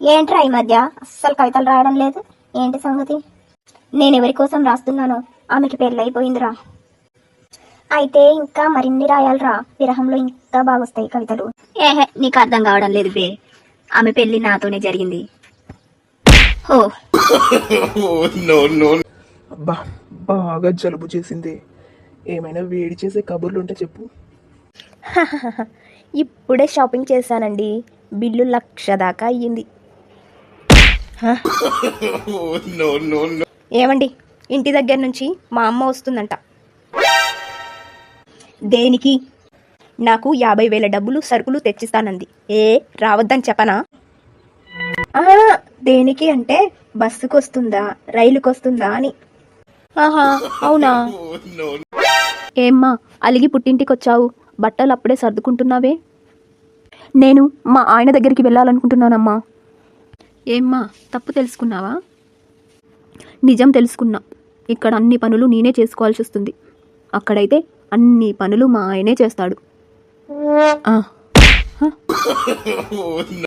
ఏంట్రా ఈ మధ్య? అస్సలు కవితలు రాయడం లేదు. ఏంటి సంగతి? నేను ఎవరి కోసం రాస్తున్నానో ఆమెకి పెళ్ళైపోయిందిరా. అయితే ఇంకా మరిన్ని రాయాలిరా. విరహంలో ఇంకా బాగొస్తాయి కవితలు. ఏహే నీకు అర్థం కావడం లేదు బే. ఆమె పెళ్ళి నాతోనే జరిగింది. ఓ అబ్బా బాగా జలుబు చేసింది. ఏమైనా వేడి చేసే కబుర్లు ఉంటే చెప్పు. ఇప్పుడే షాపింగ్ చేశానండి. బిల్లు లక్ష దాకా అయ్యింది? ఏమండి? ఇంటి దగ్గర నుంచి మా అమ్మ వస్తుందంట. దేనికి? నాకు యాభై వేల డబ్బులు సరుకులు తెచ్చిస్తానంది. ఏ రావద్దని చెప్పనా? దేనికి అంటే బస్సుకు వస్తుందా రైలుకు వస్తుందా అని. ఆహా అవునా? ఏమ్మా అలిగి పుట్టింటికి వచ్చావు బట్టలు అప్పుడే సర్దుకుంటున్నావే? నేను మా ఆయన దగ్గరికి వెళ్ళాలనుకుంటున్నానమ్మా. ఏమ్మా తప్పు తెలుసుకున్నావా? నిజం తెలుసుకున్నా. ఇక్కడ అన్ని పనులు నేనే చేసుకోవాల్సి వస్తుంది. అక్కడైతే అన్ని పనులు మా ఆయనే చేస్తాడు?